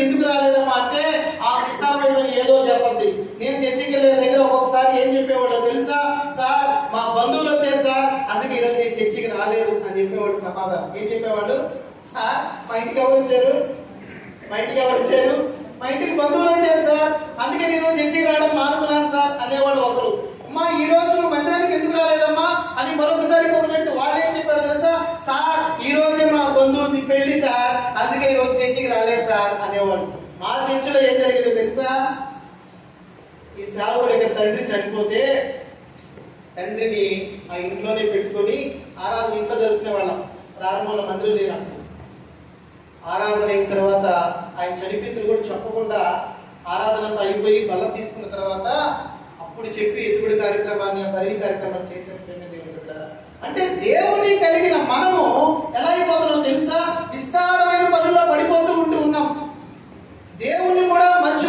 ఎందుకు రాలేదమ్మా అంటే ఆ విస్తారమైన ఏదో చెప్పద్ది. నేను చర్చికి వెళ్ళే దగ్గర ఒక్కొక్కసారి ఏం చెప్పేవాళ్ళు తెలుసా? సార్ మా బంధువులు వచ్చారు సార్. అందుకే ఈరోజు నేను చర్చికి రాలేదు అని చెప్పేవాడు సమాధానం. ఏం చెప్పేవాడు సార్ మా ఇంటికి ఎవరు వచ్చారు? మా ఇంటికి ఎవరు వచ్చారు? మా ఇంటికి బంధువులు వచ్చారు సార్. అందుకే నేను చర్చికి రావడం మానుకున్నాను సార్ అనేవాడు ఒకరు. మా ఈ రోజు మందిరానికి ఎందుకు రాలేదమ్మా? అని మరొకసారి ఇంకొకటి వాళ్ళు ఏం చెప్పాడు తెలుసా? సార్ పెళ్ళి సార్ అందుకే ఈరోజు చర్చికి రాలేదు సార్ అనేవాడు. మా చర్చిలో ఏం జరిగిందో తెలుసా? ఈ సేవకుడు యొక్క తండ్రి చనిపోతే తండ్రిని ఆ ఇంట్లోనే పెట్టుకొని ఆరాధన ఇంట్లో జరుపుకునే వాళ్ళం. ప్రారంభంలో మందిరం లేనప్పుడు ఆరాధన అయిన తర్వాత ఆయన చనిపోతులు కూడా చెప్పకుండా ఆరాధన అయిపోయి బలం తీసుకున్న తర్వాత అప్పుడు చెప్పి ఎత్తుబడి కార్యక్రమాన్ని ఆ పరిధి కార్యక్రమాన్ని చేసిన అంటే దేవుని కలిగిన మనము